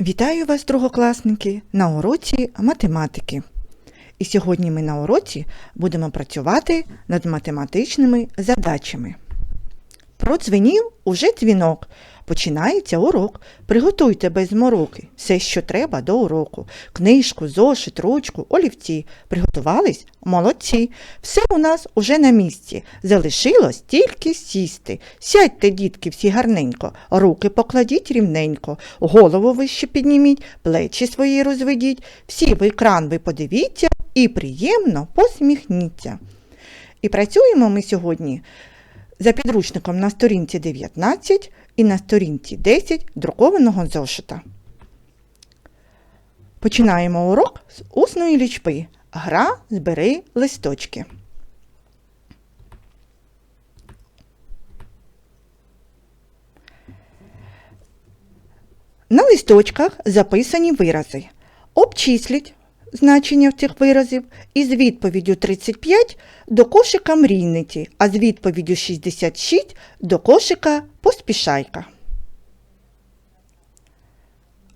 Вітаю вас, другокласники, на уроці математики. І сьогодні ми на уроці будемо працювати над математичними задачами. Продзвенів уже дзвінок. Починається урок. Приготуйте без мороки все, що треба до уроку. Книжку, зошит, ручку, олівці. Приготувались? Молодці. Все у нас уже на місці. Залишилось тільки сісти. Сядьте, дітки, всі гарненько, руки покладіть рівненько, голову вище підніміть, плечі свої розведіть. Всі в екран ви подивіться і приємно посміхніться. І працюємо ми сьогодні за підручником на сторінці 19 і на сторінці 10 друкованого зошита. Починаємо урок з усної лічби. Гра збери листочки. На листочках записані вирази. Обчисліть значення цих виразів із відповіддю 35 до кошика мрійниці, а з відповіддю 66 до кошика поспішайка.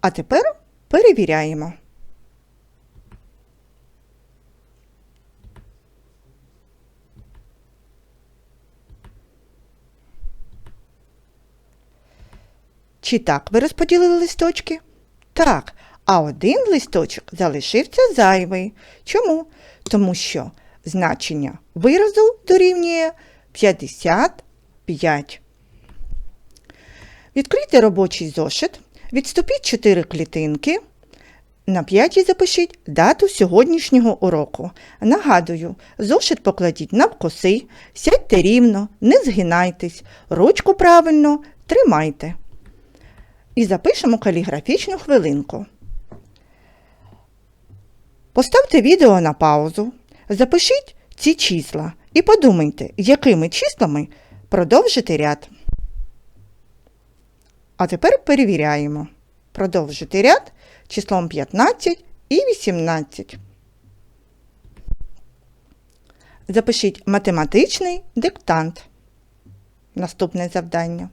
А тепер перевіряємо. Чи так ви розподілили листочки? Так, а один листочок залишився зайвий. Чому? Тому що значення виразу дорівнює 55. Відкрийте робочий зошит, відступіть 4 клітинки. На п'ятій запишіть дату сьогоднішнього уроку. Нагадую, зошит покладіть навкоси, сядьте рівно, не згинайтесь, ручку правильно тримайте. І запишемо каліграфічну хвилинку. Поставте відео на паузу, запишіть ці числа і подумайте, якими числами продовжити ряд. А тепер перевіряємо. Продовжити ряд числом 15 і 18. Запишіть математичний диктант. Наступне завдання.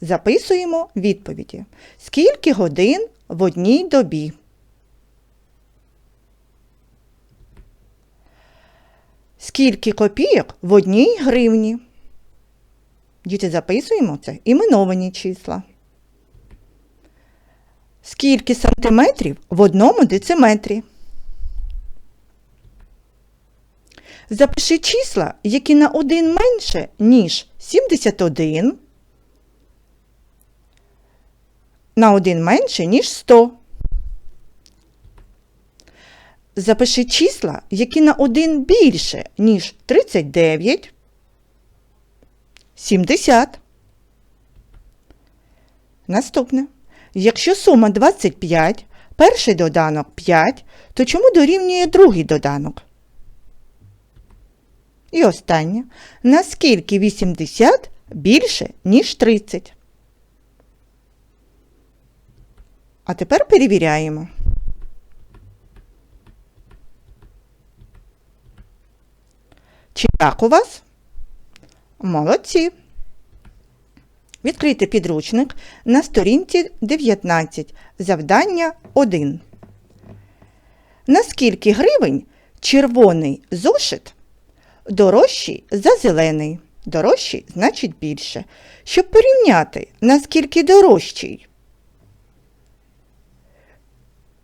Записуємо відповіді. Скільки годин в одній добі? Скільки копійок в одній гривні? Діти, записуємо це іменовані числа. Скільки сантиметрів в одному дециметрі? Запиши числа, які на один менше, ніж 71, на один менше, ніж 100. Запиши числа, які на один більше, ніж 39, 70. Наступне. Якщо сума 25, перший доданок 5, то чому дорівнює другий доданок? І останнє. Наскільки 80 більше, ніж 30? А тепер перевіряємо. Чи так у вас? Молодці. Відкрийте підручник на сторінці 19. Завдання 1. На скільки гривень червоний зошит дорожчий за зелений? Дорожчий значить більше. Щоб порівняти, наскільки дорожчий.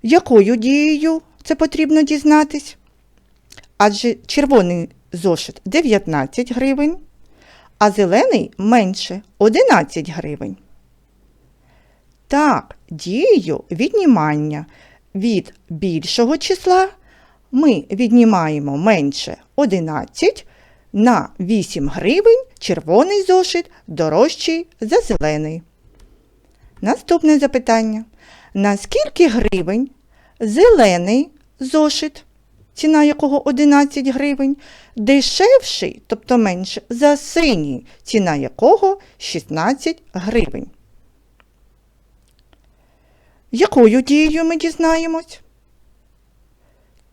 Якою дією це потрібно дізнатись? Адже червоний зошит 19 гривень, а зелений менше 11 гривень. Так, дією віднімання від більшого числа ми віднімаємо менше 11 на 8 гривень червоний зошит дорожчий за зелений. Наступне запитання. На скільки гривень зелений зошит, ціна якого 11 гривень, дешевший, тобто менше, за синій, ціна якого 16 гривень. Якою дією ми дізнаємось?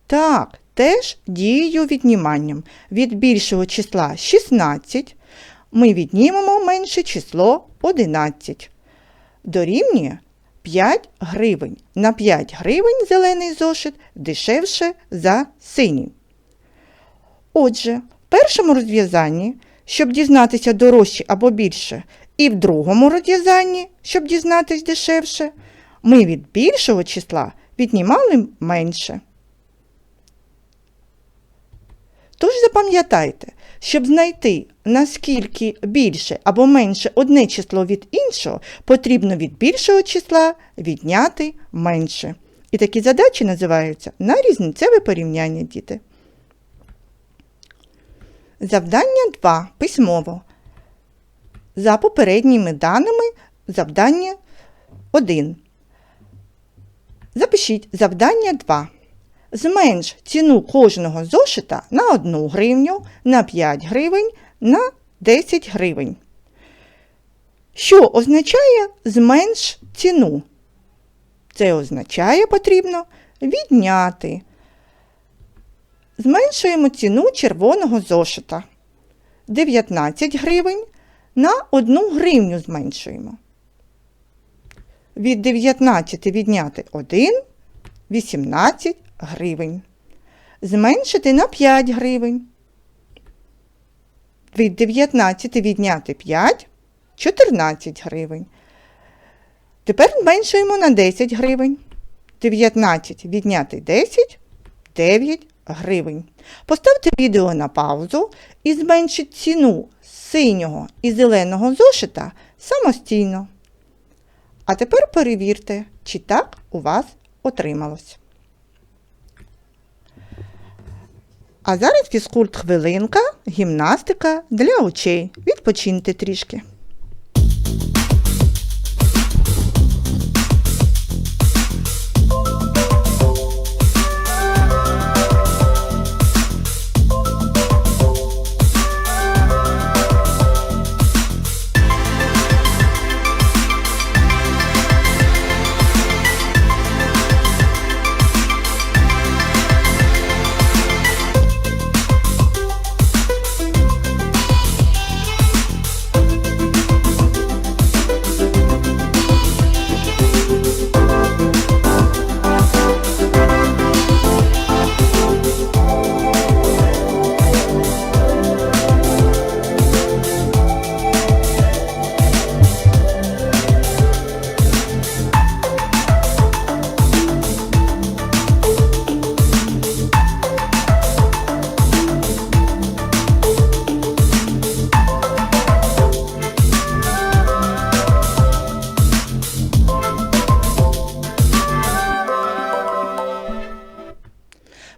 Так, теж дією відніманням. Від більшого числа 16 ми віднімемо менше число 11. Дорівнює 5 гривень. На 5 гривень зелений зошит дешевше за синій. Отже, в першому розв'язанні, щоб дізнатися дорожче або більше, і в другому розв'язанні, щоб дізнатись дешевше, ми від більшого числа віднімали менше. Тож запам'ятайте, щоб знайти наскільки більше або менше одне число від іншого, потрібно від більшого числа відняти менше. І такі задачі називаються на різницеве порівняння діти. Завдання 2. Письмово. За попередніми даними завдання 1. Запишіть завдання 2. Зменш ціну кожного зошита на 1 гривню, на 5 гривень, на 10 гривень. Що означає зменш ціну? Це означає потрібно відняти. Зменшуємо ціну червоного зошита. 19 гривень на 1 гривню зменшуємо. Від 19 відняти 1 18 гривень. Зменшити на 5 гривень. Від 19 відняти 5 14 гривень. Тепер зменшуємо на 10 гривень. 19 відняти 10 9 гривень. Поставте відео на паузу і зменшіть ціну синього і зеленого зошита самостійно. А тепер перевірте, чи так у вас отрималось. А зараз фізкульт хвилинка, гімнастика для очей. Відпочиньте трішки.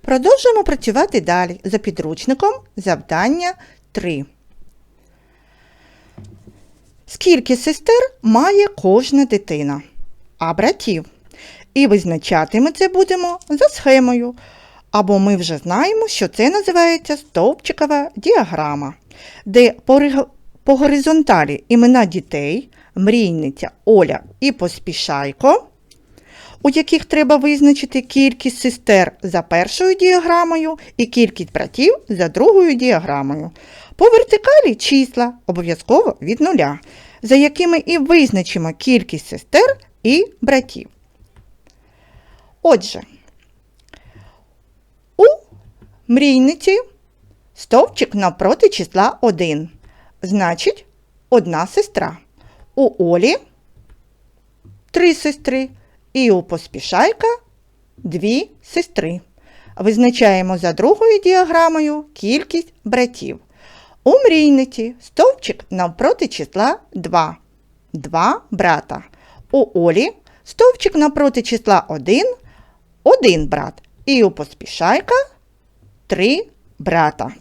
Продовжуємо працювати далі за підручником завдання 3. Скільки сестер має кожна дитина, а братів? І визначати ми це будемо за схемою. Або ми вже знаємо, що це називається стовпчикова діаграма, де по, горизонталі імена дітей, мрійниця Оля і поспішайко у яких треба визначити кількість сестер за першою діаграмою і кількість братів за другою діаграмою. По вертикалі числа обов'язково від нуля, за якими і визначимо кількість сестер і братів. Отже, у мрійниці стовпчик навпроти числа 1. Значить, одна сестра. У Олі три сестри. І у поспішайка дві сестри. Визначаємо за другою діаграмою кількість братів. У мрійниці стовпчик навпроти числа 2. Два брата. У Олі стовпчик навпроти числа 1. Один брат. І у поспішайка три брата.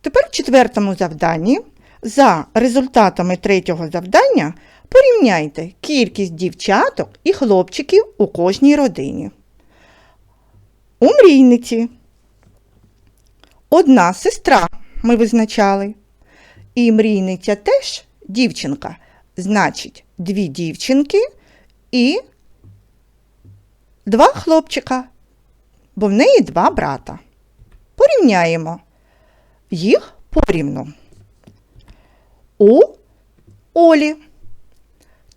Тепер в четвертому завданні за результатами третього завдання порівняйте кількість дівчаток і хлопчиків у кожній родині. У мрійниці одна сестра ми визначали. І мрійниця теж дівчинка. Значить, дві дівчинки і два хлопчика, бо в неї два брата. Порівняємо їх порівну. У Олі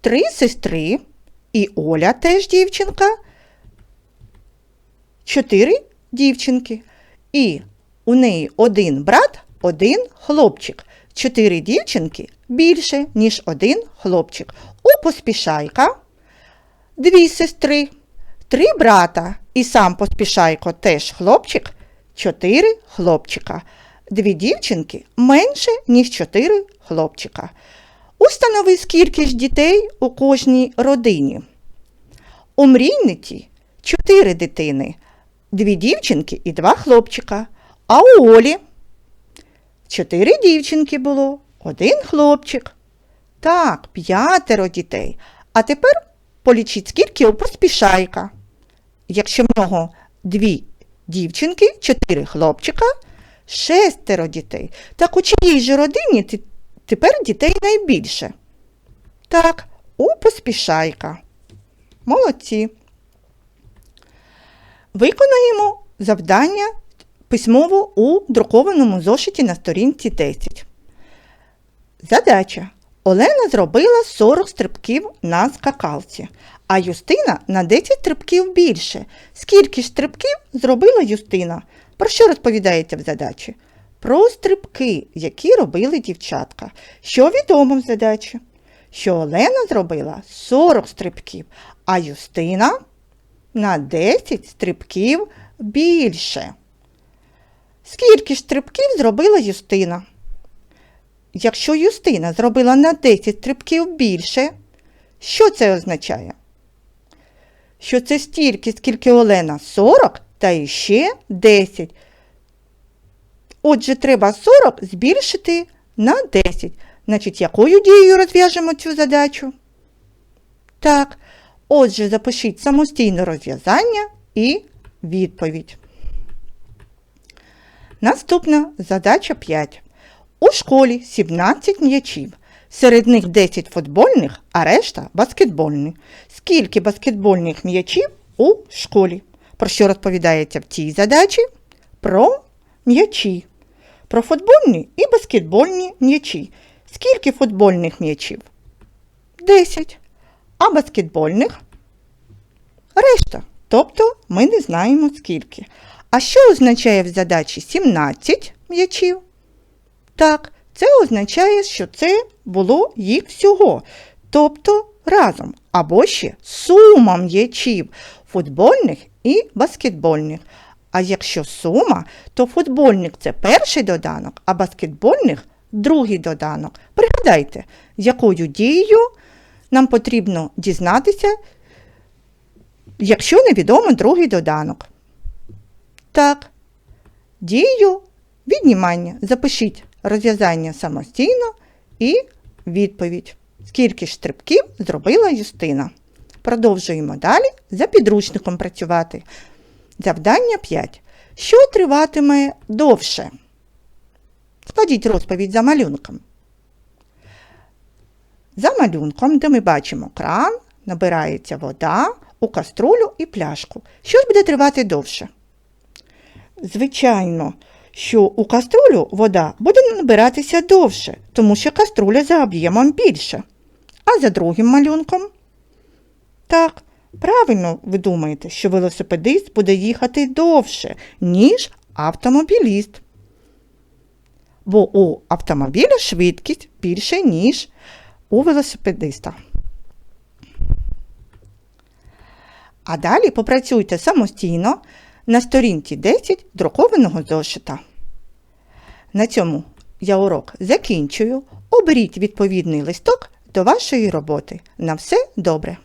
три сестри і Оля теж дівчинка, чотири дівчинки. І у неї один брат, один хлопчик. Чотири дівчинки більше, ніж один хлопчик. У поспішайка дві сестри, три брата і сам поспішайко теж хлопчик, чотири хлопчика. Дві дівчинки менше, ніж чотири хлопчика. Установи, скільки ж дітей у кожній родині. У мрійниці чотири дитини, дві дівчинки і два хлопчика. А у Олі чотири дівчинки було, один хлопчик. Так, п'ятеро дітей. А тепер полічіть, скільки у поспішайка. Якщо в нього дві дівчинки, чотири хлопчика, шестеро дітей. Так у чиїй же родині тепер дітей найбільше? Так, у поспішайка. Молодці. Виконаємо завдання письмово у друкованому зошиті на сторінці 10. Задача. Олена зробила 40 стрибків на скакалці, а Юстина на 10 стрибків більше. Скільки ж стрибків зробила Юстина? Про що розповідається в задачі? Про стрибки, які робили дівчатка. Що відомо в задачі? Що Олена зробила 40 стрибків, а Юстина на 10 стрибків більше. Скільки ж стрибків зробила Юстина? Якщо Юстина зробила на 10 стрибків більше, що це означає? Що це стільки, скільки Олена 40 та іще 10. Отже, треба 40 збільшити на 10. Значить, якою дією розв'яжемо цю задачу? Так, отже, запишіть самостійне розв'язання і відповідь. Наступна задача 5. У школі 17 м'ячів. Серед них 10 футбольних, а решта баскетбольні. Скільки баскетбольних м'ячів у школі? Про що розповідається в цій задачі? Про м'ячі. Про футбольні і баскетбольні м'ячі. Скільки футбольних м'ячів? 10. А баскетбольних? Решта. Тобто ми не знаємо скільки. А що означає в задачі 17 м'ячів? Так, це означає, що це було їх всього, тобто разом, або ще сума м'ячів футбольних і баскетбольних. А якщо сума, то футбольник це перший доданок, а баскетбольних другий доданок. Пригадайте, якою дією нам потрібно дізнатися, якщо невідомо другий доданок. Так, дію віднімання. Запишіть розв'язання самостійно і відповідь. Скільки ж стрибків зробила Юстина? Продовжуємо далі за підручником працювати. Завдання 5. Що триватиме довше? Складіть розповідь за малюнком. За малюнком, де ми бачимо кран, набирається вода у каструлю і пляшку. Що ж буде тривати довше? Звичайно, що у каструлю вода буде набиратися довше, тому що каструля за об'ємом більше. А за другим малюнком? Так, правильно ви думаєте, що велосипедист буде їхати довше, ніж автомобіліст. Бо у автомобіля швидкість більше, ніж у велосипедиста. А далі попрацюйте самостійно на сторінці 10 друкованого зошита. На цьому я урок закінчую. Оберіть відповідний листок до вашої роботи. На все добре!